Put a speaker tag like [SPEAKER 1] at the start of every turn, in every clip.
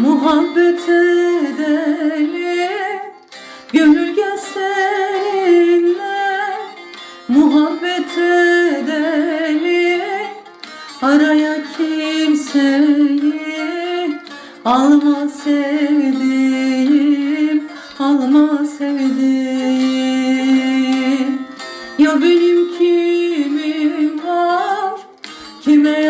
[SPEAKER 1] Muhabbet edelim Gönül gel seninle Muhabbet edelim Araya kimseyi Alma sevdiğim Alma sevdiğim. Ya benim kimim var Kime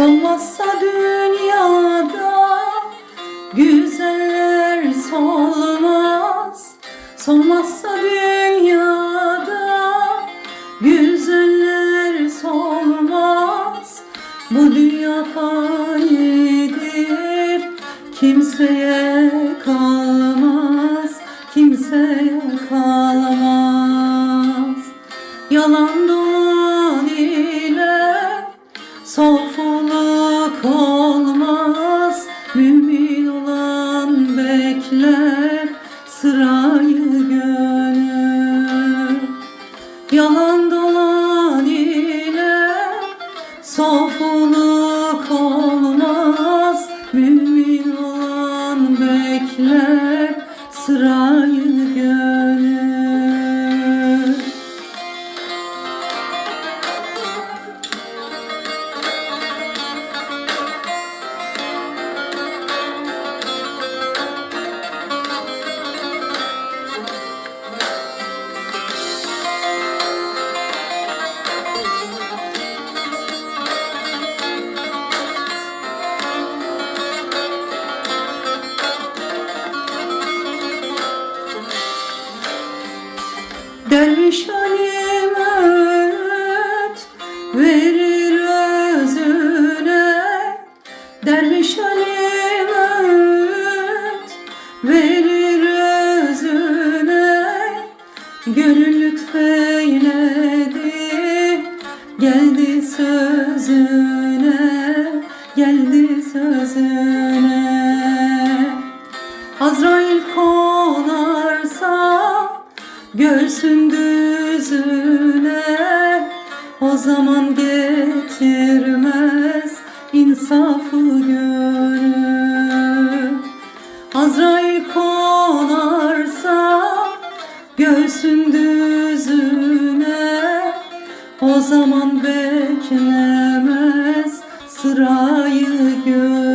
[SPEAKER 1] Solmazsa dünyada güzeller solmaz. Solmazsa dünyada güzeller solmaz. Bu dünya fanidir kimseye kalmaz Kimseye kalmaz beyond Derviş alim öğüt verir özüne. Derviş alim öğüt verir özüne. Gönül lütfeyledi geldi sözüne Geldi sözüne görsün düzüne O zaman getirmez insafı gönül. Azrail konarsa görsün düzüne O zaman beklemez sırayı gönül